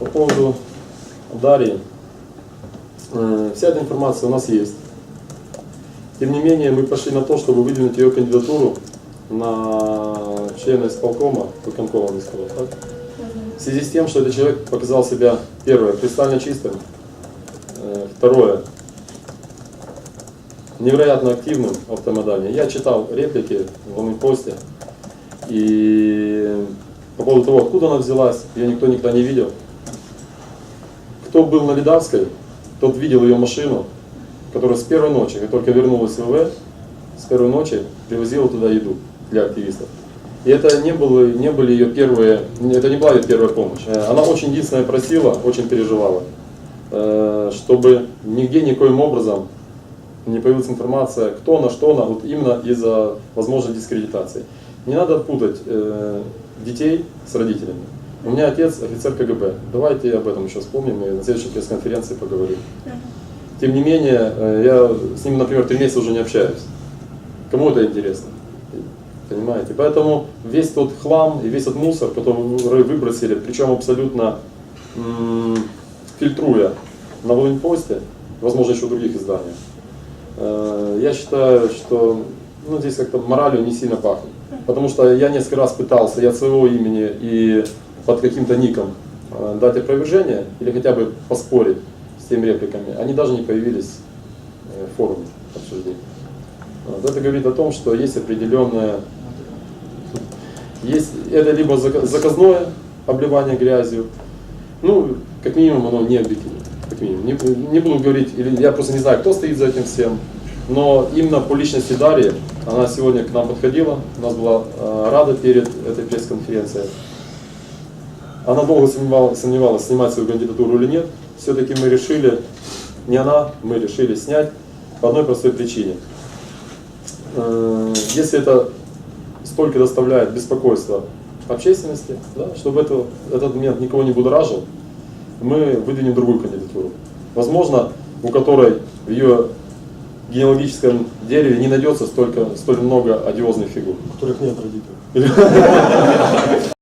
По поводу Дарьи. Э, Вся эта информация у нас есть. Тем не менее, мы пошли на то, чтобы выдвинуть ее кандидатуру на члена исполкома, выконкома не сказал, так? В связи с тем, что этот человек показал себя, первое, кристально чистым, э, второе, невероятно активным в автомодале. Я читал реплики в онлайн-посте, и по поводу того, откуда она взялась, ее никто никогда не видел. Кто был на Лидавской, тот видел ее машину, которая с первой ночи, как только вернулась в ВВ, с первой ночи привозила туда еду для активистов. И это не, было, не были ее первые, это не была ее первая помощь. Э, Она очень единственное просила, очень переживала, э, чтобы нигде никоим образом не появилась информация, кто на что на, вот именно из-за возможной дискредитации. Не надо путать э, детей с родителями. У меня отец офицер КГБ. Давайте об этом еще вспомним и на следующей пресс-конференции поговорим. Тем не менее, э, я с ним, например, три месяца уже не общаюсь. Кому это интересно? Понимаете? Поэтому весь тот хлам и весь тот мусор, который вы выбросили, причем абсолютно фильтруя на Волынь-Посте, возможно, еще в других изданиях, э, я считаю, что ну, здесь как-то моралью не сильно пахнет. Потому что я несколько раз пытался и от своего имени, и под каким-то ником э, дать опровержение или хотя бы поспорить с теми репликами. Они даже не появились э, в форуме обсуждений. Вот Это говорит о том, что есть определенная есть это либо зака- заказное обливание грязью, ну, как минимум оно не объективно. Как минимум. Не, не буду говорить, или я просто не знаю, кто стоит за этим всем, но именно по личности Дарьи, она сегодня к нам подходила, у нас была э, рада перед этой пресс-конференцией. Она долго сомневалась, сомневалась, снимать свою кандидатуру или нет. Все-таки мы решили, не она, мы решили снять по одной простой причине. Э, Если это столько доставляет беспокойства общественности, да, чтобы это, этот момент никого не будоражил, мы выдвинем другую кандидатуру. Возможно, у которой в ее генеалогическом дереве не найдется столько, столь много одиозных фигур. которых нет родителей.